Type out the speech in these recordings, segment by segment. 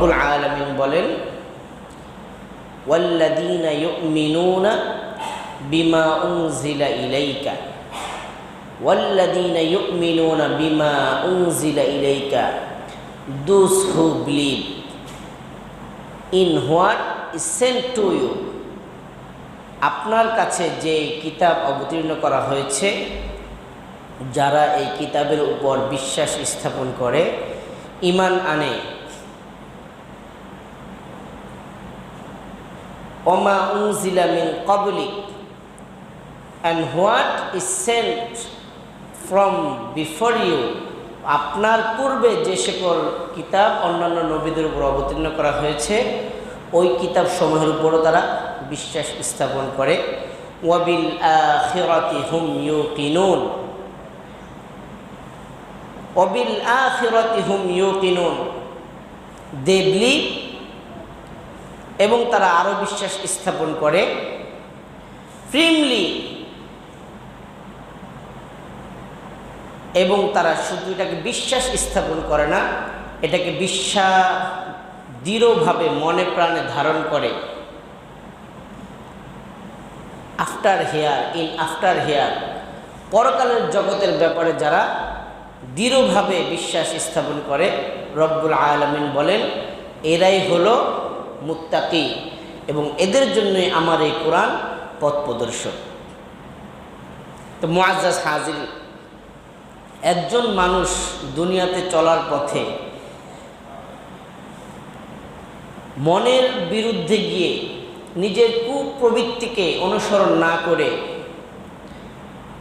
রব্বুল আলমিন বলেন ওয়াল্লাদিনা ইউমিনুনা বিমা উংজিলা ইলাইকা ওয়াল্লাদিনা ইউমিনুনা বিমা উংজিলা ইলাইকা those who believe in what is sent to you, আপনার কাছে যে কিতাব অবতীর্ণ করা হয়েছে, যারা এই কিতাবের উপর বিশ্বাস স্থাপন করে, ইমান আনে ওমা উনজিলা মিন কবলিক and what is sent from before you আপনার পূর্বে যে সকল কিতাব অন্যান্য নবীদের উপর অবতীর্ণ করা হয়েছে, ওই কিতাব সমূহের উপরও তারা বিশ্বাস স্থাপন করে। ওয়াবিল আখিরাতি হুম ইউকিনুন। অবিল আখিরাতি হুম ইউকিনুন। দে বিলিভ এবং তারা আরও বিশ্বাস স্থাপন করে। ফ্রিমলি এবং তারা শুধু এটাকে বিশ্বাস স্থাপন করে না, এটাকে বিশ্বা দৃঢ়ভাবে মনে প্রাণে ধারণ করে। After here in after here পরকালের জগতের ব্যাপারে যারা দৃঢ়ভাবে বিশ্বাস স্থাপন করে, রব্বুল আলমিন বলেন, এরাই হলো মুত্তাকি এবং এদের জন্যই আমার এই কোরআন পথ প্রদর্শক। তো মুআজ্জাজ হাজির, একজন মানুষ দুনিয়াতে চলার পথে মনের বিরুদ্ধে গিয়ে নিজের কুপ্রবৃত্তিকে অনুসরণ না করে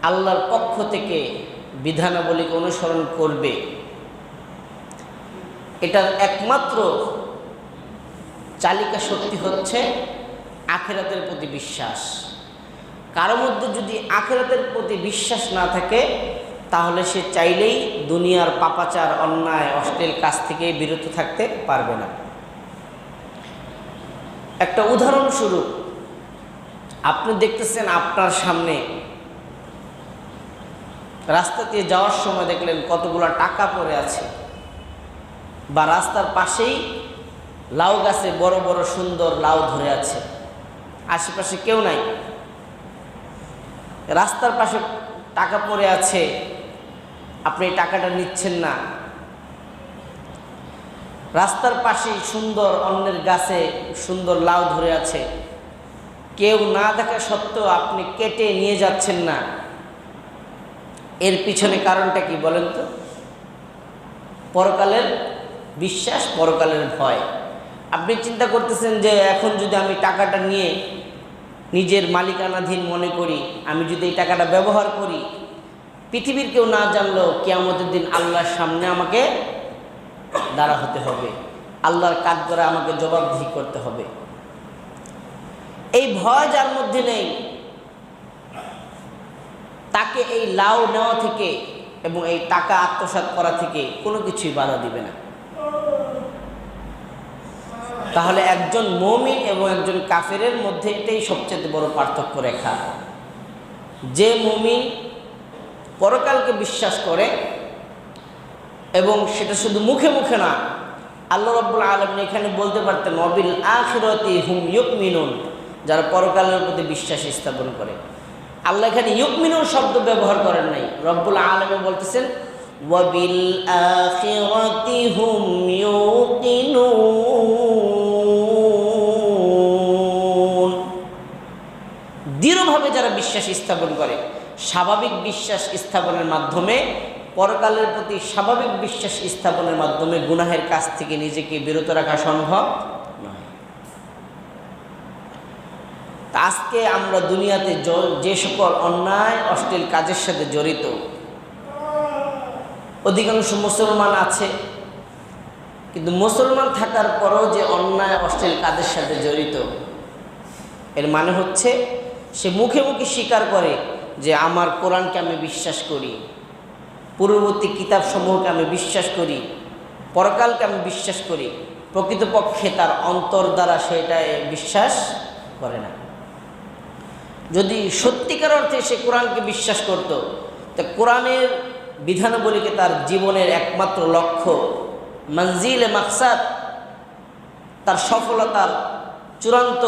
আল্লাহর পক্ষ থেকে বিধানাবলীকে অনুসরণ করবে, এটার একমাত্র চালিকা শক্তি হচ্ছে আখেরাতের প্রতি বিশ্বাস। কারও মধ্যে যদি আখেরাতের প্রতি বিশ্বাস না থাকে, তাহলে সে চাইলেই দুনিয়ার পাপাচার, অন্যায়, অশ্লীল কাজ থেকে বিরত থাকতে পারবে না। একটা উদাহরণস্বরূপ আপনি দেখতেছেন আপনার সামনে রাস্তা দিয়ে যাওয়ার সময় দেখলেন কতগুলো টাকা পড়ে আছে, বা রাস্তার পাশেই লাউ গাছে বড় বড় সুন্দর লাউ ধরে আছে। আশেপাশে কেউ নাই। রাস্তার পাশে টাকা পড়ে আছে। আপনি টাকাটা নিচ্ছেন না। রাস্তার পাশেই সুন্দর অন্যের গাছে সুন্দর লাউ ধরে আছে। কেউ না দেখা সত্ত্বেও আপনি কেটে নিয়ে যাচ্ছেন না। এর পিছনে কারণটা কি বলেন তো? পরকালের বিশ্বাস, পরকালের ভয়। আপনি চিন্তা করতেছেন যে এখন যদি আমি টাকাটা নিয়ে নিজের মালিকানাধীন মনে করি, আমি যদি এই টাকাটা ব্যবহার করি, পৃথিবীর কেউ না জানলেও কেয়ামতের দিন আল্লাহর সামনে আমাকে দাঁড়া হতে হবে। আল্লাহর কাজ করে আমাকে জবাবদিহি করতে হবে। এই ভয় যার মধ্যে নেই, তাকে এই লাউ নেওয়া থেকে এবং এই টাকা আত্মসাৎ করা থেকে কোনো কিছুই বাধা দিবে না। তাহলে একজন মমিন এবং একজন কাফেরের মধ্যে এটাই সবচেয়ে বড় পার্থক্য রেখা। যে মমিন পরকালকে বিশ্বাস করে এবং সেটা শুধু মুখে মুখে না, আল্লাহ রব্বুল আলম এখানে বলতে পারতেন, অবিল আখিরতি হুম ইউক মিনুন যারা পরকালের প্রতি বিশ্বাস স্থাপন করে। আল্লাহ এখানে ইউকমিনুন শব্দ ব্যবহার করেন নাই। রব্বুল আলমে বলতেছেন, ওয়াবিল আখিরাতি হুম ইউকিনুন বিশ্বাস স্থাপন করে। স্বাভাবিক বিশ্বাস স্থাপনের মাধ্যমে, পরকালের প্রতি স্বাভাবিক বিশ্বাস স্থাপনের মাধ্যমে গুনাহের কাছ থেকে নিজেকে বিরত রাখা সম্ভব নয়। আজকে আমরা দুনিয়াতে যে সকল অন্যায়, অশ্লীল কাজের সাথে জড়িত, অধিকাংশ মুসলমান আছে। কিন্তু মুসলমান থাকার পরও যে অন্যায়, অশ্লীল কাজের সাথে জড়িত, এর মানে হচ্ছে সে মুখে মুখে স্বীকার করে যে আমার কোরআনকে আমি বিশ্বাস করি, পূর্ববর্তী কিতাব সমূহকে আমি বিশ্বাস করি, পরকালকে আমি বিশ্বাস করি, প্রকৃতপক্ষে তার অন্তর দ্বারা সেটা বিশ্বাস করে না। যদি সত্যিকার অর্থে সে কোরআনকে বিশ্বাস করত, তা কোরআনের বিধানাবলীকে তার জীবনের একমাত্র লক্ষ্য মঞ্জিল মাকসাদ, তার সফলতার চূড়ান্ত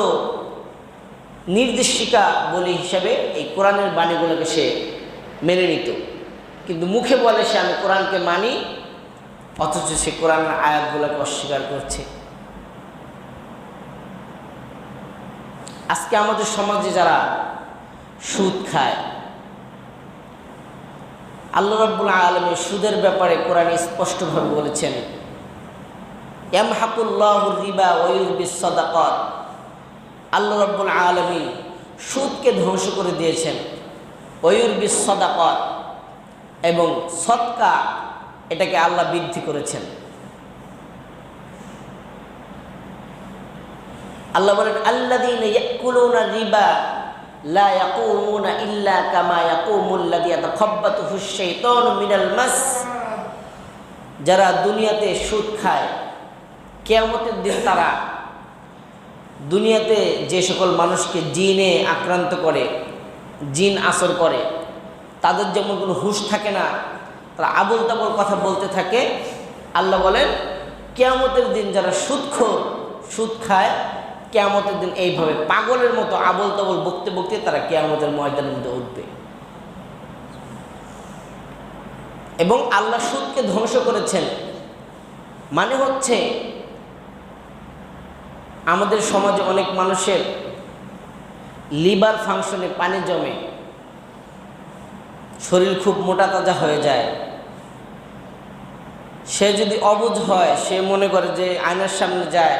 নির্দেশিকা বলি হিসাবে এই কোরআনের বাণীগুলোকে সে মেনে নিত। কিন্তু মুখে বলে সে, আমি কোরআনকে মানি, অথচ সে কোরআনের আয়াতগুলোকে অস্বীকার করছে। আজকে আমাদের সমাজে যারা সুদ খায়, আল্লাহ রাব্বুল আলমী সুদের ব্যাপারে কোরআনে স্পষ্টভাবে বলেছেন, ইয়ামহাকুল্লাহ রিবা ওয়ুরবিস সদাকত। আল্লাহ রাব্বুল আলমী সুদকে ধ্বংস করে দিয়েছেন। ওয়ুরবিস সদাকত এবং সৎকা এটাকে আল্লাহ বৃদ্ধি করেছেন। আল্লাহ বলেন, আল্লাযীনা ইয়াকুলুনা রিবা মাস। যারা দুনিয়াতে সুদ খায়, কিয়ামতের দিন তারা দুনিয়াতে যে সকল মানুষকে জিনে আক্রান্ত করে, জিন আসর করে, তাদের যেমন কোনো হুশ থাকে না, তারা আবল তাবল কথা বলতে থাকে, আল্লাহ বলেন, কেয়ামতের দিন যারা সুদখোর সুদ খায়, কেয়ামতের দিন এইভাবে পাগলের মতো আবল তাবল বকতে বকতে তারা কেয়ামতের ময়দানের মধ্যে উঠবে। এবং আল্লাহ সুদকে ধ্বংস করেছেন। মানে হচ্ছে আমাদের সমাজে অনেক মানুষের লিভার ফাংশনে পানি জমে, শরীর খুব মোটা তাজা হয়ে যায়। সে যদি অবুঝ হয়, সে মনে করে যে আয়নার সামনে যায়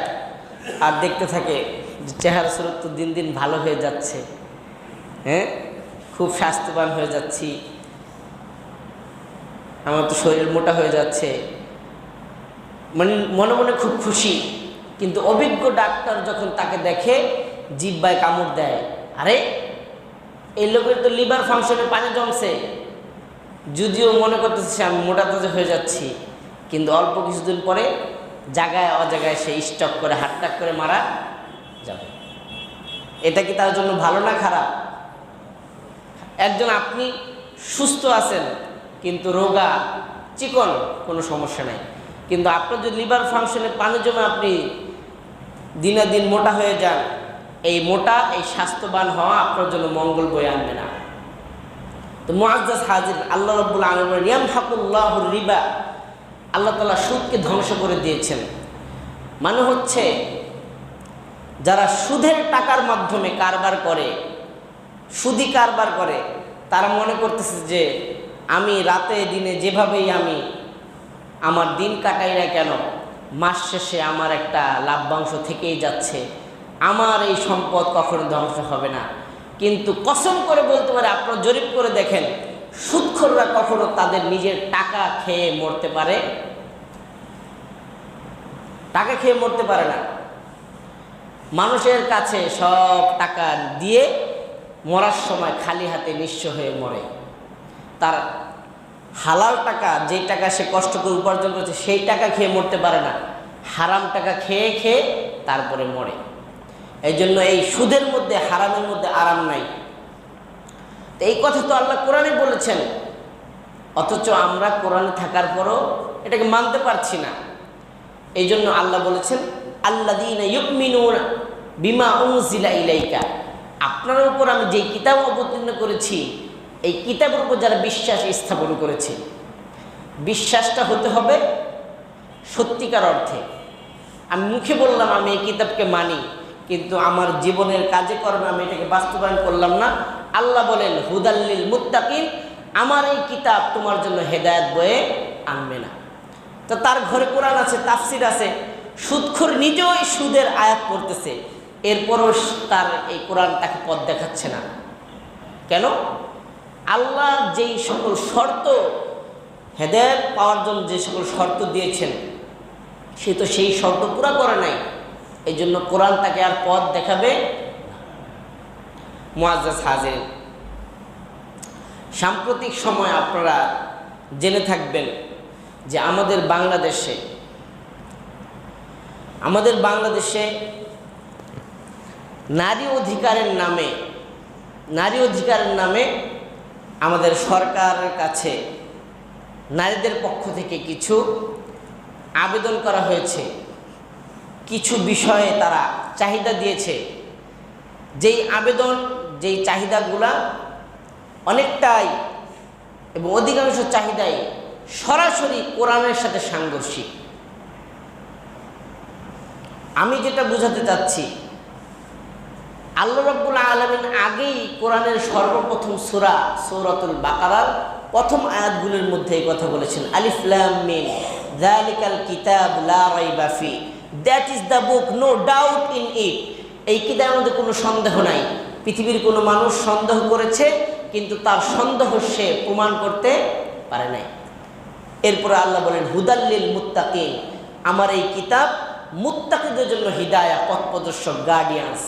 আর দেখতে থাকে যে চেহারা স্বরূপ তো দিন দিন ভালো হয়ে যাচ্ছে। হ্যাঁ? খুব স্বাস্থ্যবান হয়ে যাচ্ছি। আমার তো শরীর মোটা হয়ে যাচ্ছে। মানে মনে মনে খুব খুশি। কিন্তু অভিজ্ঞ ডাক্তার যখন তাকে দেখে, জিব্বায় কামড় দেয়, আরে, এই লোকের তো লিভার ফাংশনে পানি জমছে। যদিও মনে করতেছে আমি মোটা হয়ে যাচ্ছি, কিন্তু অল্প কিছুদিন পরে জায়গায় অজায়গায় সে স্টক করে হাটটাক করে মারা যাবে। এটা কি তার জন্য ভালো না খারাপ? একজন আপনি সুস্থ আছেন, কিন্তু রোগা, চিকন, কোনো সমস্যা নাই। কিন্তু আপনার যদি লিভার ফাংশনে পানি জমে আপনি দিনে দিন মোটা হয়ে যান। এই মোটা, এই স্বাস্থ্যবান হওয়া আপনার জন্য মঙ্গল বয়ে আনবে না। তো মুআজ্জাজ হাজির, আল্লাহ রব্বুল আলমের ইয়াম হাকুল্লাহ রিবা, আল্লাহ তালা সুদকে ধ্বংস করে দিয়েছেন। মানে হচ্ছে, যারা সুদের টাকার মাধ্যমে কারবার করে, সুদি কারবার করে, তারা মনে করতেছে যে, আমি রাতে দিনে যেভাবেই আমি আমার দিন কাটাই না কেন মাস শেষে আমার একটা লাভ্যাংশ থেকেই যাচ্ছে। আমার এই সম্পদ কখনো ধ্বংস হবে না। কিন্তু কসম করে বলতে পারে, আপনার জরিপ করে দেখেন সুৎখররা কখনো তাদের নিজের টাকা খেয়ে মরতে পারে? টাকা খেয়ে মরতে পারে না। মানুষের কাছে সব টাকা দিয়ে মরার সময় খালি হাতে নিঃস্ব হয়ে মরে। তার হালাল টাকা, যেই টাকা সে কষ্ট করে উপার্জন করছে, সেই টাকা খেয়ে মরতে পারে না। হারাম টাকা খেয়ে খেয়ে তারপরে মরে। এই জন্য এই সুদের মধ্যে, হারামের মধ্যে আরাম নাই। তো এই কথা তো আল্লাহ কোরআনে বলেছেন। অথচ আমরা কোরআনে থাকার পরও এটাকে মানতে পারছি না। এই জন্য আল্লাহ বলেছেন আল্লা দিন বিমা উমজিলা ইলাইকা। আপনার উপর আমি যেই কিতাব অবতীর্ণ করেছি এই কিতাবের উপর যারা বিশ্বাস স্থাপন করেছে, বিশ্বাসটা হতে হবে সত্যিকার অর্থে। আমি মুখে বললাম, আমি এই কিতাবকে মানি, কিন্তু আমার জীবনের কাজে কর্মে আমি এটাকে বাস্তবায়ন করলাম না। আল্লাহ বলেন হুদাল্লিল মুত্তাকিন আমার এই কিতাব তোমার জন্য হেদায়ত বয়ে আনবে না। তো তার ঘরে কোরআন আছে, তাফসির আছে, সুদখোর নিজেও এই সুদের আয়াত করতেছে এরপরও তার এই কোরআন তাকে পথ দেখাচ্ছে না। কেন? আল্লাহ যেই সকল শর্ত, হেদায়ত পাওয়ার জন্য যে সকল শর্ত দিয়েছেন, সে তো সেই শর্ত পুরা করে নাই। এই জন্য কোরআন তাকে আর পথ দেখাবে মোয়াজ্জাজ হাজির। সাম্প্রতিক সময় আপনারা জেনে থাকবেন যে আমাদের বাংলাদেশে আমাদের বাংলাদেশে নারী অধিকারের নামে, নারী অধিকারের নামে আমাদের সরকারের কাছে নারীদের পক্ষ থেকে কিছু আবেদন করা হয়েছে। কিছু বিষয়ে তারা চাহিদা দিয়েছে। যেই আবেদন, যেই চাহিদাগুলা অনেকটাই এবং অধিকাংশ চাহিদাই সরাসরি কোরআনের সাথে সাংঘর্ষিক। আমি যেটা বোঝাতে চাচ্ছি আল্লাহ রব্বুল আলমিন আগেই কোরআনের সর্বপ্রথম সুরা, সৌরাতুল বাকারার প্রথম আয়াতগুলির মধ্যে এই কথা বলেছেন। আলিফলাম কিতাব লা that is the book no doubt in it এই কিতাবের মধ্যে কোনো সন্দেহ নাই। পৃথিবীর কোনো মানুষ সন্দেহ করেছে, কিন্তু তার সন্দেহ সে প্রমাণ করতে পারে নাই। এরপরে আল্লাহ বলেন হুদাল্লিল মুত্তাকিন, আমার এই কিতাব মুত্তাকিদের জন্য হৃদায়া, পথ প্রদর্শক গার্ডিয়ান্স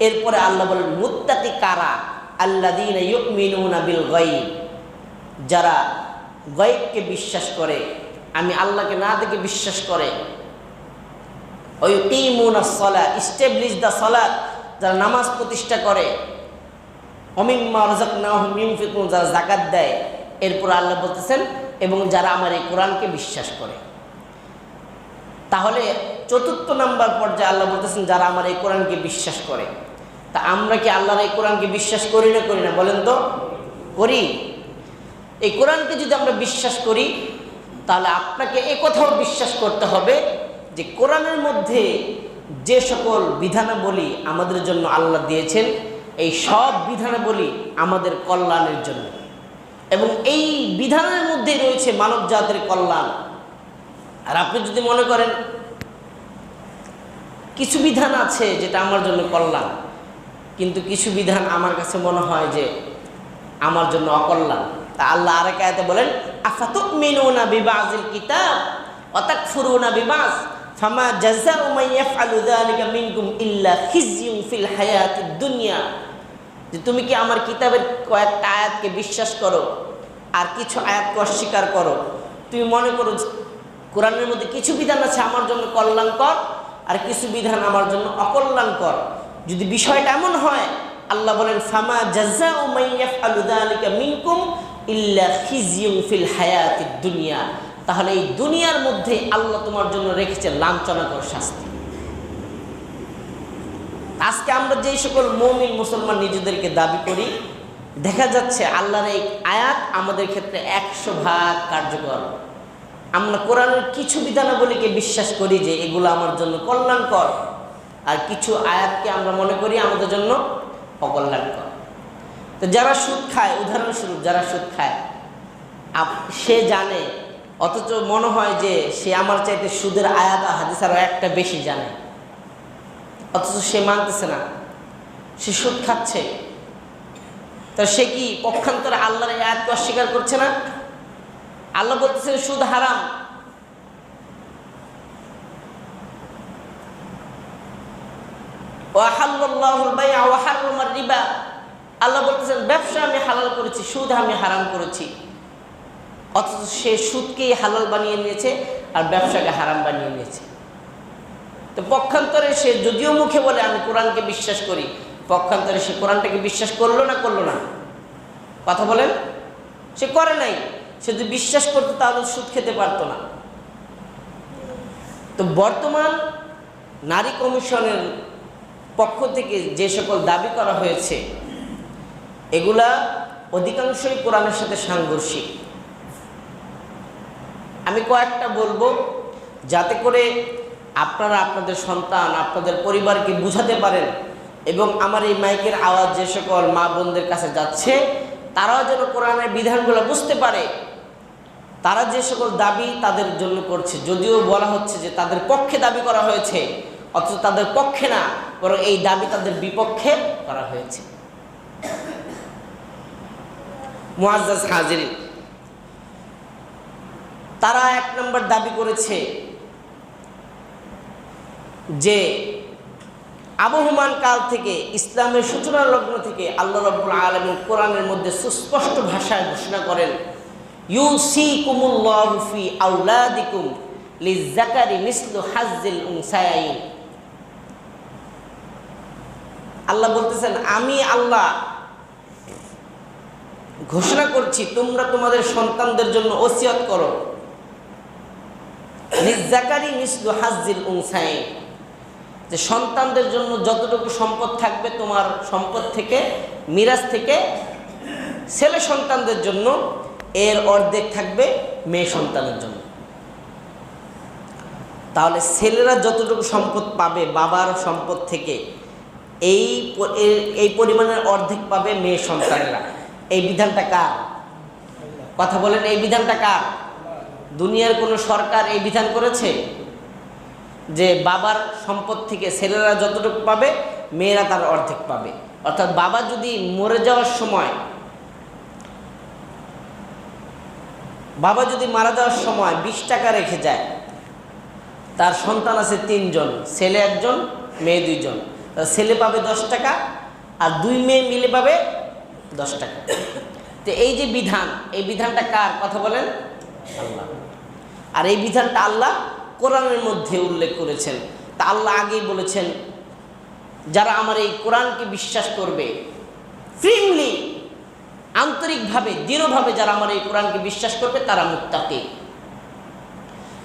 এরপরে আল্লাহ বলেন, মুত্তাকি কারা? আল্লাদিন বিল গাইব যারা গাইবকে বিশ্বাস করে, আমি আল্লাহকে না দেখে বিশ্বাস করে। ওই কিমুনা সলা, ইস্টাবলিশ দ্য সলাত, যারা নামাজ প্রতিষ্ঠা করে। অমিম্মা রাজাক না যারা জাকাত দেয়। এরপর আল্লাহ বলতেছেন, এবং যারা আমার এই কোরআনকে বিশ্বাস করে। তাহলে চতুর্থ নাম্বার পর্যায়ে আল্লাহ বলতেছেন, যারা আমার এই কোরআনকে বিশ্বাস করে। তা আমরা কি আল্লাহর এই কোরআনকে বিশ্বাস করি না করি না? বলেন তো। করি। এই কোরআনকে যদি আমরা বিশ্বাস করি, তাহলে আপনাকে এ কথাও বিশ্বাস করতে হবে যে কোরআনের মধ্যে যে সকল বিধানাবলী আমাদের জন্য আল্লাহ দিয়েছেন, এই সব বিধানাবলী আমাদের কল্যাণের জন্য। এবং এই বিধানের মধ্যে রয়েছে মানব জাতির কল্যাণ। আর আপনি যদি মনে করেন, কিছু বিধান আছে যেটা আমার জন্য কল্যাণ কিন্তু কিছু বিধান আমার কাছে মনে হয় যে আমার জন্য অকল্যাণ। তা আল্লাহ আরেক আয়াতে বলেন আফাতুক মিনুনা বিবাজিল কিতাব অতাক ফুরুনা বিবাস ফামা জাযাউ মান ইয়াফআলু যালিকা মিনকুম ইল্লা খিজিয়ুন ফিল হায়াতিদ দুনিয়া। যে তুমি কি আমার কিতাবের কয়েকটা আয়াতকে বিশ্বাস করো আর কিছু আয়াতকে অস্বীকার করো? তুমি মনে করো কোরআনের মধ্যে কিছু বিধান আছে আমার জন্য কল্যাণকর আর কিছু বিধান আমার জন্য অকল্যাণকর। যদি বিষয়টা এমন হয়, আল্লাহ বলেন, ফামা জাজা ও মাইয়াফ আলুদালিকা মিনকুম ইল্লা খিজিউম ফিল হায়াতিদ দুনিয়া। তাহলে এই দুনিয়ার মধ্যে আল্লাহ তোমার জন্য রেখেছে লাঞ্ছনাকর শাস্তি। আজকে আমরা যেই সকল মৌমিন মুসলমান নিজেদেরকে দাবি করি, দেখা যাচ্ছে আল্লাহর এই আয়াত আমাদের ক্ষেত্রে একশো ভাগ কার্যকর। আমরা কোরআনের কিছু বিধানাবলীকে বিশ্বাস করি যে এগুলো আমার জন্য কল্যাণকর। আর কিছু আয়াতকে আমরা মনে করি আমাদের জন্য অকল্যাণকর। তো যারা সুদ খায়, উদাহরণস্বরূপ যারা সুদ খায় সে জানে, অথচ মনে হয় যে সে আমার চাইতে সুদের আয়াত হাদিস আরও একটা বেশি জানে। অথচ সে মানতেছে না। সে সুদ খাচ্ছে। তো সে কি পক্ষান্তরে আল্লাহর আয়াতকে অস্বীকার করছে না? আল্লাহ বলতেছে সুদ হারাম। রিবা। আল্লাহ বলতেছেন, ব্যবসা আমি হালাল করেছি, সুদ আমি হারাম করেছি। অথচ সে সুদকেই হালাল বানিয়ে নিয়েছে আর ব্যবসাকে হারাম বানিয়ে নিয়েছে। তো পক্ষান্তরে সে যদিও মুখে বলে, আমি কোরআনকে বিশ্বাস করি। পক্ষান্তরে সে কোরআনটাকে বিশ্বাস করল না করল না? কথা বলেন। সে করে নাই। সে যদি বিশ্বাস করতো, তাহলে সুদ খেতে পারতো না। তো বর্তমান নারী কমিশনের পক্ষ থেকে যে সকল দাবি করা হয়েছে, এগুলা অধিকাংশই কোরআনের সাথে সাংঘর্ষিক। আমি কয়েকটা বলব, যাতে করে আপনারা আপনাদের সন্তান, আপনাদের পরিবারকে বুঝাতে পারেন এবং আমার এই মাইকের আওয়াজ যে সকল মা বোনদের কাছে যাচ্ছে, তারাও যেন কোরআনের বিধানগুলো বুঝতে পারে। তারা যে সকল দাবি তাদের জন্য করছে, যদিও বলা হচ্ছে যে তাদের পক্ষে দাবি করা হয়েছে, অথচ তাদের পক্ষে না। বরং এই দাবি তাদের বিপক্ষে করা হয়েছে। তারা এক নম্বর দাবি করেছে যে আবহমান কাল থেকে ইসলামের সূচনা লগ্ন থেকে আল্লাহ রব্বুল আলমীর কোরআনের মধ্যে সুস্পষ্ট ভাষায় ঘোষণা করেন ইউ সি কুমুল্লাহফি আউলাদিকুম লিজাকারি মিসলু হাজ্জিল উনসায়াইন। আল্লাহ বলতেছেন, আমি আল্লাহ ঘোষণা করছি, তোমরা তোমাদের সন্তানদের জন্য ওসিয়ত করো। নিজাকারি মিসলু হাজিল উংসাইন যে সন্তানদের জন্য যতটুকু সম্পদ থাকবে তোমার সম্পদ থেকে, মিরাজ থেকে, ছেলে সন্তানদের জন্য এর অর্ধেক থাকবে মেয়ে সন্তানের জন্য। তাহলে ছেলেরা যতটুকু সম্পদ পাবে, বাবার সম্পদ থেকে এই এই পরিমাণের অর্ধেক পাবে মেয়ে সন্তানেরা। এই বিধানটা কার? কথা বলেন, এই বিধানটা কার? দুনিয়ার কোনো সরকার এই বিধান করেছে? যে বাবার সম্পদ থেকে ছেলেরা যতটুকু পাবে, মেয়েরা তার অর্ধেক পাবে। অর্থাৎ বাবা যদি মরে যাওয়ার সময়, বাবা যদি মারা যাওয়ার সময় বিশ টাকা রেখে যায়, তার সন্তান আছে তিনজন, ছেলে একজন, মেয়ে দুইজন। ছেলে পাবে দশ টাকা আর দুই মেয়ে মিলে পাবে দশ টাকা। তো এই যে বিধান, এই বিধানটা কার? কথা বলেন। আল্লাহ। আর এই বিধানটা আল্লাহ কোরআনের মধ্যে উল্লেখ করেছেন। তা আল্লাহ আগেই বলেছেন, যারা আমার এই কোরআনকে বিশ্বাস করবে ফ্রিমলি আন্তরিকভাবে, দৃঢ়ভাবে যারা আমার এই কোরআনকে বিশ্বাস করবে, তারা মুক্তাকি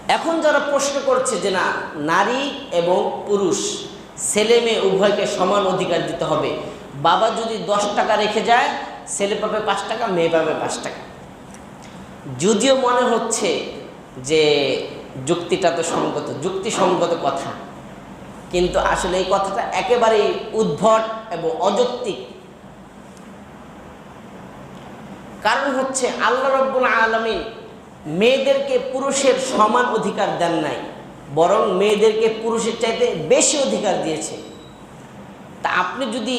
এখন যারা প্রশ্ন করছে যে না, নারী এবং পুরুষ ছেলে মেয়ে উভয়কে সমান অধিকার দিতে হবে। বাবা যদি দশ টাকা রেখে যায়, ছেলে পাবে পাঁচ টাকা, মেয়ে পাবে পাঁচ টাকা। যদিও মনে হচ্ছে যে যুক্তিটা তো সঙ্গত, যুক্তিসঙ্গত কথা। কিন্তু আসলে এই কথাটা একেবারেই উদ্ভট এবং অযৌক্তিক। কারণ হচ্ছে আল্লাহ রব্বুল আলমিন মেয়েদেরকে পুরুষের সমান অধিকার দেন নাই। বরং মেয়েদেরকে পুরুষের চাইতে বেশি অধিকার দিয়েছে। তা আপনি যদি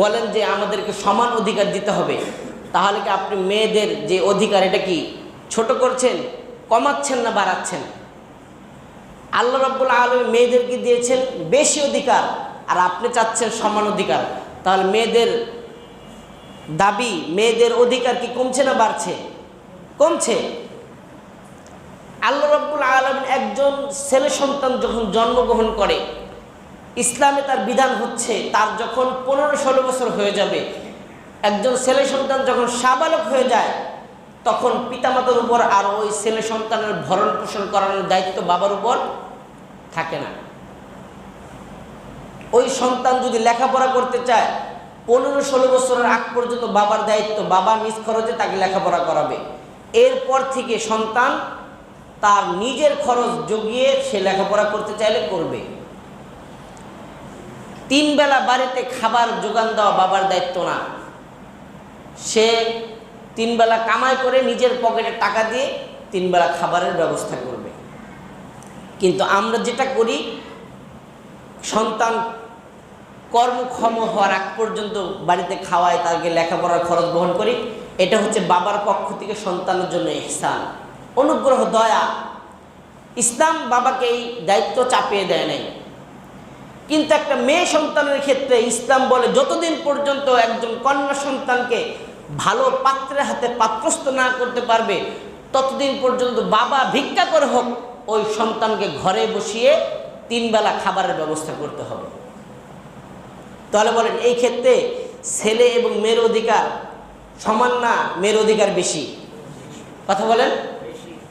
বলেন যে আমাদেরকে সমান অধিকার দিতে হবে, তাহলে কি আপনি মেয়েদের যে অধিকার, এটা কি ছোট করছেন, কমাচ্ছেন না বাড়াচ্ছেন? আল্লাহ রব্বুল আলম মেয়েদেরকে দিয়েছেন বেশি অধিকার, আর আপনি চাচ্ছেন সমান অধিকার। তাহলে মেয়েদের দাবি, মেয়েদের অধিকার কি কমছে না বাড়ছে? কমছে। আল্লাহ রব্বুল আলম একজন ছেলে সন্তান যখন জন্মগ্রহণ করে, ইসলামে তার বিধান হচ্ছে তার যখন পনেরো ষোলো বছর হয়ে যাবে, একজন ছেলে সন্তান যখন সাবালক হয়ে যায়, তখন পিতামাতার উপর আর ওই ছেলে সন্তানের ভরণ পোষণ করানোর দায়িত্ব বাবার উপর থাকে না। ওই সন্তান যদি লেখাপড়া করতে চায়, পনেরো ষোলো বছরের আগ পর্যন্ত বাবার দায়িত্ব, বাবা নিজ খরচে তাকে লেখাপড়া করাবে। এরপর থেকে সন্তান তার নিজের খরচ জগিয়ে সে লেখাপড়া করতে চাইলে করবে। তিন বেলা বাড়িতে খাবার যোগান দেওয়া বাবার দায়িত্ব না। সে তিন বেলা কামাই করে নিজের পকেটে টাকা দিয়ে তিন বেলা খাবারের ব্যবস্থা করবে। কিন্তু আমরা যেটা করি, সন্তান কর্মক্ষম হওয়ার আগ পর্যন্ত বাড়িতে খাওয়ায়, তাকে লেখাপড়ার খরচ বহন করি। এটা হচ্ছে বাবার পক্ষ থেকে সন্তানের জন্য ইহসান অনুগ্রহ, দয়া। ইসলাম বাবাকে এই দায়িত্ব চাপিয়ে দেয় নাই। কিন্তু একটা মেয়ে সন্তানের ক্ষেত্রে ইসলাম বলে, যতদিন পর্যন্ত একজন কন্যা সন্তানকে ভালো পাত্রের হাতে পাত্রস্থ না করতে পারবে, ততদিন পর্যন্ত বাবা ভিক্ষা করে হোক, ওই সন্তানকে ঘরে বসিয়ে তিনবেলা খাবারের ব্যবস্থা করতে হবে। তাহলে বলেন, এই ক্ষেত্রে ছেলে এবং মেয়ের অধিকার সমান না মেয়ের অধিকার বেশি? কথা বলেন।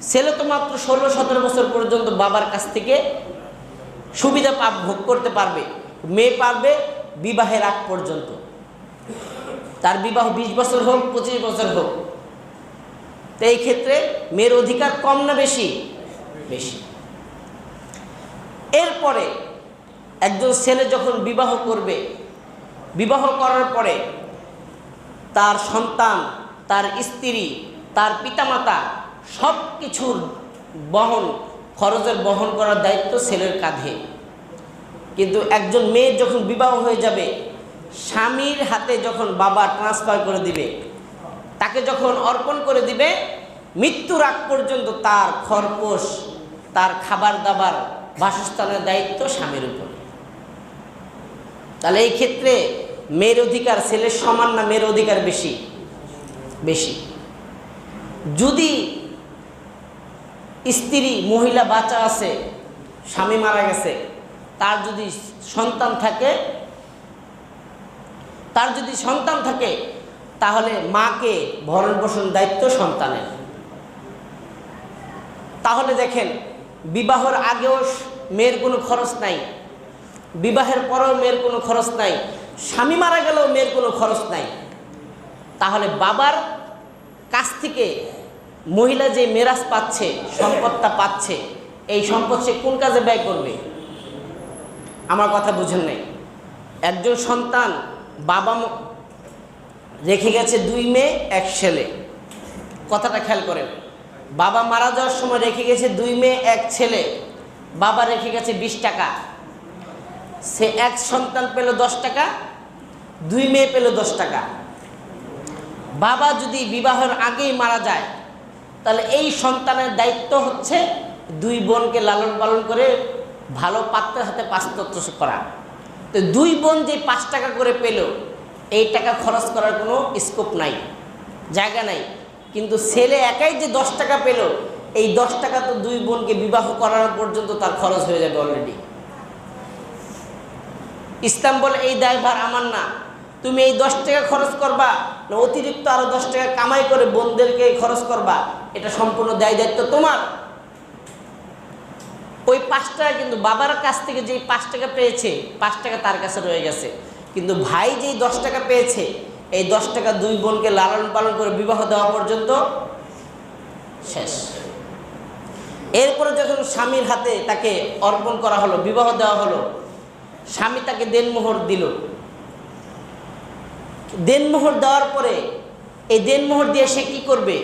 ছেলে তো মাত্র ষোলো, সতেরো বছর পর্যন্ত বাবার কাছ থেকে সুবিধা পাব ভোগ করতে পারবে, মেয়ে পারবে বিবাহের আগ পর্যন্ত। তার বিবাহ বিশ বছর হোক, পঁচিশ বছর হোক। তো এই ক্ষেত্রে মেয়ের অধিকার কম না বেশি? বেশি। এরপরে একজন ছেলে যখন বিবাহ করবে, বিবাহ করার পরে তার সন্তান, তার স্ত্রী, তার পিতামাতা সব কিছুর বহন, খরচের বহন করার দায়িত্ব ছেলের কাঁধে। কিন্তু একজন মেয়ের যখন বিবাহ হয়ে যাবে, স্বামীর হাতে যখন বাবা ট্রান্সফার করে দিবে, তাকে যখন অর্পণ করে দিবে, মৃত্যুর আগ পর্যন্ত তার খরপোশ তার খাবার দাবার বাসস্থানের দায়িত্ব স্বামীর উপর। তাহলে এই ক্ষেত্রে মেয়ের অধিকার ছেলের সমান না মেয়ের অধিকার বেশি? বেশি। যদি স্ত্রী, মহিলা, বাচ্চা আছে, স্বামী মারা গেছে, তার যদি সন্তান থাকে, তার যদি সন্তান থাকে, তাহলে মাকে ভরণ পোষণ দায়িত্ব সন্তানের। তাহলে দেখেন, বিবাহর আগেও মেয়ের কোনো খরচ নাই, বিবাহের পরেও মেয়ের কোনো খরচ নাই, স্বামী মারা গেলেও মেয়ের কোনো খরচ নাই। তাহলে বাবার কাছ থেকে মহিলা যে মেরাজ পাচ্ছে, সম্পদটা পাচ্ছে, এই সম্পদ সে কোন কাজে ব্যয় করবে? আমার কথা বুঝেন নাই। একজন সন্তান বাবা রেখে গেছে দুই মেয়ে, এক ছেলে। কথাটা খেয়াল করেন। বাবা মারা যাওয়ার সময় রেখে গেছে দুই মেয়ে, এক ছেলে। বাবা রেখে গেছে বিশ টাকা। সে এক সন্তান পেল দশ টাকা, দুই মেয়ে পেল দশ টাকা। বাবা যদি বিবাহের আগেই মারা যায় তাহলে এই সন্তানের দায়িত্ব হচ্ছে দুই বোনকে লালন পালন করে ভালো পাত্রের হাতে পাস্তত্র করা। তো দুই বোন যে পাঁচ টাকা করে পেল, এই টাকা খরচ করার কোনো স্কোপ নাই, জায়গা নাই। কিন্তু ছেলে একাই যে দশ টাকা পেল, এই দশ টাকা তো দুই বোনকে বিবাহ করার পর্যন্ত তার খরচ হয়ে যাবে অলরেডি ইসলাম বলে, এই দায়ভার আমার না। তুমি এই দশ টাকা খরচ করবা না অতিরিক্ত আরও দশ টাকা কামাই করে বোনদেরকে খরচ করবা? এটা সম্পূর্ণ দায় দায়িত্ব তোমার। ওই পাঁচ টাকা কিন্তু বাবার কাছ থেকে যেই পাঁচ টাকা পেয়েছে, পাঁচ টাকা তার কাছে রয়ে গেছে। কিন্তু ভাই যেই দশ টাকা পেয়েছে, এই দশ টাকা দুই বোনকে লালন পালন করে বিবাহ দেওয়া পর্যন্ত শেষ। এরপরে যখন স্বামীর হাতে তাকে অর্পণ করা হলো, বিবাহ দেওয়া হলো, স্বামী তাকে দেনমোহর দিল। দেনমোহর দেওয়ার পরে এই দেনমোহর দিয়ে সে কি করবে?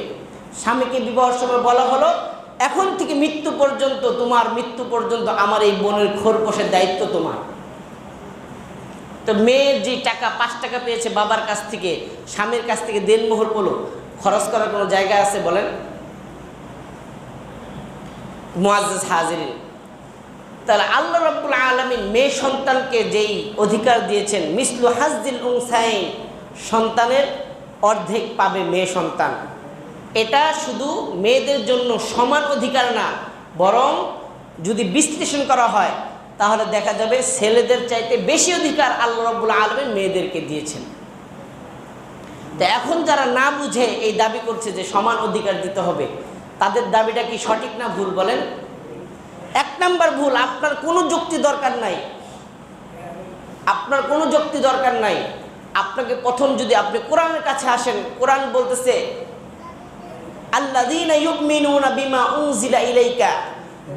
স্বামীকে বিবাহের সময় বলা হলো, এখন থেকে মৃত্যু পর্যন্ত তোমার, মৃত্যু পর্যন্ত আমার এই বোনের খোরপোশের দায়িত্ব তোমার। তো মেয়ের যে টাকা, পাঁচ টাকা পেয়েছে বাবার কাছ থেকে, স্বামীর কাছ থেকে দেনমোহর পেল, খরচ করার কোনো জায়গা আছে বলেন? মুআজ্জাজ হাজিরিন। তাহলে আল্লাহ রব্বুল আলমিন মেয়ে সন্তানকে যেই অধিকার দিয়েছেন, মিসলু হাজদিল উংসাইন সন্তানের অর্ধেক পাবে মেয়ে সন্তান। এটা শুধু মেয়েদের জন্য সমান অধিকার না, বরং যদি বিশ্লেষণ করা হয়, তাহলে দেখা যাবে ছেলেদের চাইতে বেশি অধিকার আল্লাহ রব্বুল আলমিন মেয়েদেরকে দিয়েছেন। তো এখন যারা না বুঝে এই দাবি করছে যে সমান অধিকার দিতে হবে, তাদের দাবিটা কি সঠিক না ভুল বলেন? এক নাম্বার ভুল, আপনার কোনো যুক্তি দরকার নাই। আপনার কোনো যুক্তি দরকার নাই। আপনাকে প্রথম যদি আপনি কোরআনের কাছে আসেন, কোরআন বলতেছে, আল্লাযীনা ইউমিনুনা বিমা উনজিলা ইলাইকা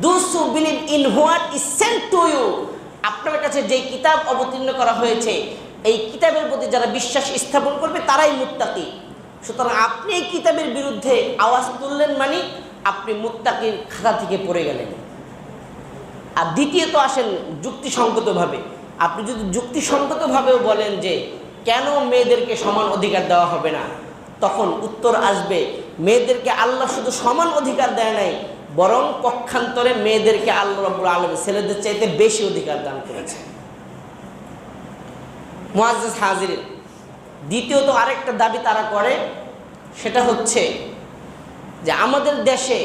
who believe in what is sent to you আপনার কাছে যেই কিতাব অবতীর্ণ করা হয়েছে, এই কিতাবের প্রতি যারা বিশ্বাস স্থাপন করবে, তারাই মুত্তাকি। সুতরাং আপনি এই কিতাবের বিরুদ্ধে আওয়াজ তুললেন মানে আপনি মুত্তাকির খাতা থেকে পড়ে গেলেন। আর দ্বিতীয়ত আসেন যুক্তিসঙ্গতভাবে। আপনি যদি যুক্তিসঙ্গতভাবেও বলেন যে কেন মেয়েদেরকে সমান অধিকার দেওয়া হবে না? তখন উত্তর আসবে, মেয়েদেরকে আল্লাহ শুধু সমান অধিকার দেয় নাই, বরং পক্ষান্তরে মেয়েদেরকে আল্লাহ রব্বুল আলম ছেলেদের চাইতে বেশি অধিকার দান করেছে মুআজ্জাজ হাজির। দ্বিতীয়ত আরেকটা দাবি তারা করে, সেটা হচ্ছে যে আমাদের দেশে,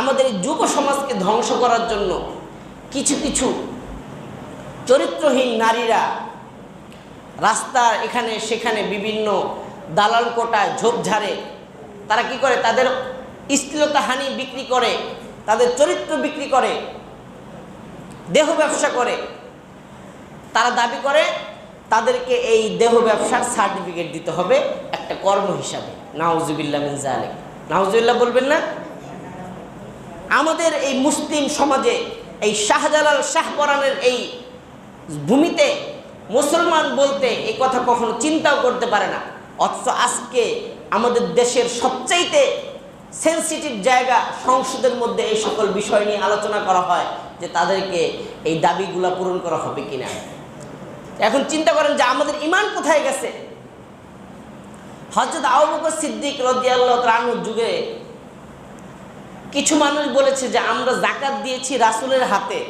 আমাদের যুব সমাজকে ধ্বংস করার জন্য কিছু কিছু চরিত্রহীন নারীরা রাস্তার এখানে, সেখানে বিভিন্ন দালাল কোটা ঝোপঝাড়ে তারা কি করে? তাদের স্থিরতা হানি বিক্রি করে, তাদের চরিত্র বিক্রি করে, দেহ ব্যবসা করে। তারা দাবি করে, তাদেরকে এই দেহ ব্যবসার সার্টিফিকেট দিতে হবে একটা কর্ম হিসাবে। নাউজুবিল্লাহ মিন জালিক নাউজুবিল্লাহ বলবেন না? আমাদের এই মুসলিম সমাজে এই শাহজালাল শাহপরানের এই ভূমিতে মুসলমান বলতে এই কথা কখনো চিন্তাও করতে পারে না। অথচ আজকে আমাদের দেশের সবচাইতে সেন্সিটিভ জায়গা সংসদের মধ্যে এই সকল বিষয় নিয়ে আলোচনা করা হয় যে তাদেরকে এই দাবিগুলো পূরণ করা হবে কিনা। এখন চিন্তা করেন যে আমাদের ইমান কোথায় গেছে? হজরত আবু সিদ্দিক রদিয়াল্লাহ রানুর যুগে কিছু মানুষ বলেছে যে আমরা জাকাত দিয়েছি রাসুলের হাতে।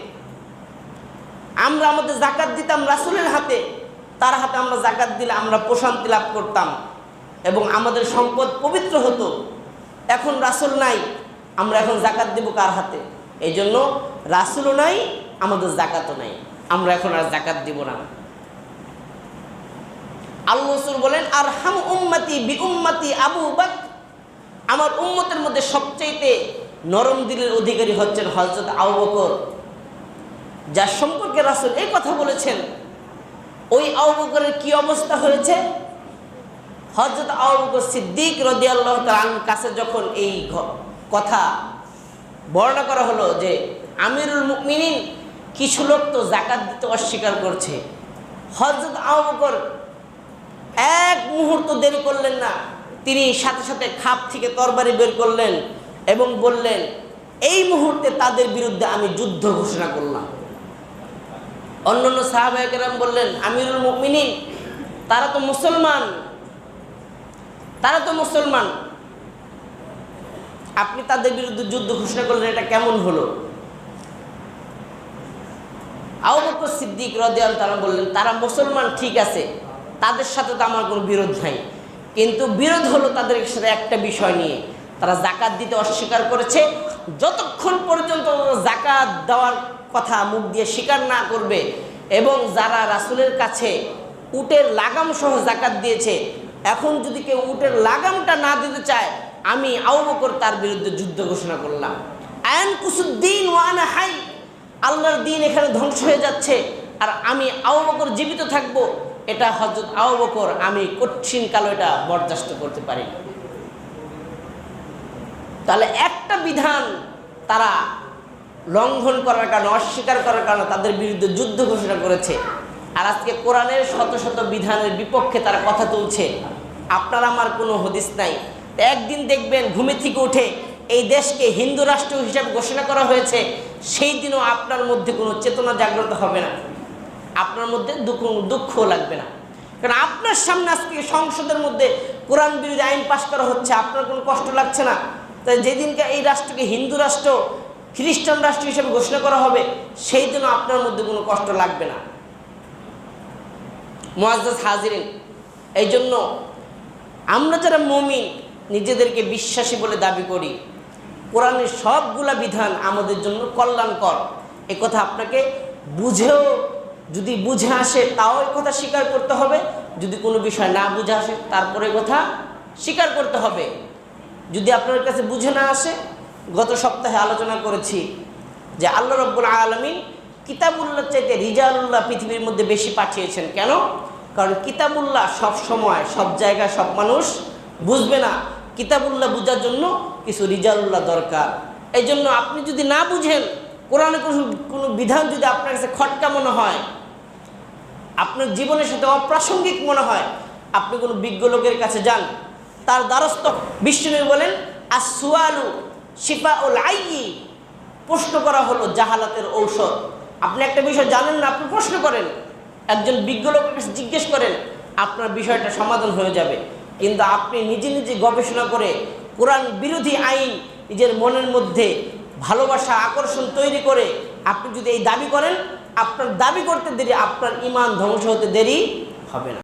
আমরা আমাদের জাকাত দিতাম রাসুলের হাতে, তার হাতে আমরা জাকাত দিলে আমরা প্রশান্তি লাভ করতাম এবং আমাদের সম্পদ পবিত্র হতো। এখন রাসুল নাই, আমরা এখন জাকাত দেব কার হাতে? এই জন্য রাসুলও নাই, আমাদের জাকাতও নাই। আমরা এখন আর জাকাত দিব না। আল্লাহ বলেন আর হাম উম্মাতি বি উম্মতি আবু বাক আমার উম্মতের মধ্যে সবচাইতে নরম দিলের অধিকারী হচ্ছেন হজরত আবু বকর। যার সম্পর্কে রাসুল এই কথা বলেছেন, ওই আবু বকরের কি অবস্থা হয়েছে? হজরত আবু সিদ্দিক রদিয়াল্লাহ তার কাছে যখন এই কথা বর্ণনা করা হলো যে, আমিরুল মুকমিনিন কিছু লোক তো জাকাত দিতে অস্বীকার করছে। হজরত আবু এক মুহূর্ত দেরি করলেন না, তিনি সাথে সাথে খাপ থেকে তরবারি বের করলেন এবং বললেন, এই মুহূর্তে তাদের বিরুদ্ধে আমি যুদ্ধ ঘোষণা করলাম। অন্যান্য সাহাবাহাম বললেন, আমিরুল মুকমিনিন তারা তো মুসলমান। তারা তো মুসলমান। আপনি তাদের বিরুদ্ধে যুদ্ধ ঘোষণা করলেন, এটা কেমন হলো? আবু বকর সিদ্দিক রদিয়াল তারা বললেন, তারা মুসলমান, ঠিক আছে। তাদের সাথে তো আমার কোনো বিরোধ নাই। কিন্তু বিরোধ হলো তাদের সাথে একটা বিষয় নিয়ে। তারা জাকাত দিতে অস্বীকার করেছে যতক্ষণ পর্যন্ত জাকাত দেওয়ার কথা মুখ দিয়ে স্বীকার না করবে এবং যারা রাসূলের কাছে উটের লাগাম সহ জাকাত দিয়েছে, এখন যদি কেউ উটের লাগামটা না দিতে চায়, আমি আবু বকর তার বিরুদ্ধে যুদ্ধ ঘোষণা করলাম। আয়ন কুসুদ্দিন ওয়ান হাই, আল্লাহর দিন এখানে ধ্বংস হয়ে যাচ্ছে, আর আমি আবু বকর জীবিত থাকব, এটা হজরত আবু বকর, আমি কঠিন কালো এটা বরদাস্ত করতে পারি তাহলে তাহলে একটা বিধান তারা লঙ্ঘন করার কারণে, অস্বীকার করার কারণে তাদের বিরুদ্ধে যুদ্ধ ঘোষণা করেছে। আর আজকে কোরআনের শত শত বিধানের বিপক্ষে তারা কথা তুলছে। আপনার আমার কোনো হদিস নাই। একদিন দেখবেন ঘুমে থেকে উঠে এই দেশকে হিন্দু রাষ্ট্র হিসাবে ঘোষণা করা হয়েছে, সেই দিনও আপনার মধ্যে কোনো চেতনা জাগ্রত হবে না। আপনার মধ্যে দুঃখ দুঃখ লাগবে না। কারণ আপনার সামনে আজকে সংসদের মধ্যে কোরআন বিরোধী আইন পাশ করা হচ্ছে, আপনার কোনো কষ্ট লাগছে না। তাই যেদিনকে এই রাষ্ট্রকে হিন্দু রাষ্ট্র, খ্রিস্টান রাষ্ট্র হিসেবে ঘোষণা করা হবে, সেই দিনও আপনার মধ্যে কোনো কষ্ট লাগবে না। মোয়াজ্জাজ হাজিরিন, এই জন্য আমরা যারা মমিন, নিজেদেরকে বিশ্বাসী বলে দাবি করি, কোরআনের সবগুলা বিধান আমাদের জন্য কল্যাণকর। এ কথা আপনাকে বুঝেও, যদি বুঝে আসে, তাও এই কথা স্বীকার করতে হবে। যদি কোনো বিষয় না বুঝে আসে, তারপরে কথা স্বীকার করতে হবে। যদি আপনার কাছে বুঝে না আসে, গত সপ্তাহে আলোচনা করেছি যে আল্লাহ রব্বুল আলমিন কিতাবুল্লাহ চাইতে রিজালুল্লাহ পৃথিবীর মধ্যে বেশি পাঠিয়েছেন। কেন? কারণ কিতাবুল্লাহ সব সময়, সব জায়গায় সব মানুষ বুঝবে না। কিতাবুল্লাহ বোঝার জন্য কিছু রিজালুল্লাহ দরকার। এই জন্য আপনি যদি না বুঝেন, কোরআনে কোনো কোনো বিধান যদি আপনার কাছে খটকা মনে হয়, আপনার জীবনের সাথে অপ্রাসঙ্গিক মনে হয়, আপনি কোনো বিজ্ঞ লোকের কাছে যান তার দ্বারস্থ। বিষ্ণু বলেন আসুয়ালু শিফা ও লাইয়ি প্রশ্ন করা হলো, জাহালাতের ঔষধ। আপনি একটা বিষয় জানেন না, আপনি প্রশ্ন করেন। একজন বিজ্ঞ লোকের জিজ্ঞেস করেন, আপনার বিষয়টা সমাধান হয়ে যাবে। কিন্তু আপনি নিজে নিজে গবেষণা করে কোরআন বিরোধী আইন নিজের মনের মধ্যে ভালোবাসা, আকর্ষণ তৈরি করে আপনি যদি এই দাবি করেন, আপনার দাবি করতে দেরি, আপনার ইমান ধ্বংস হতে দেরি হবে না।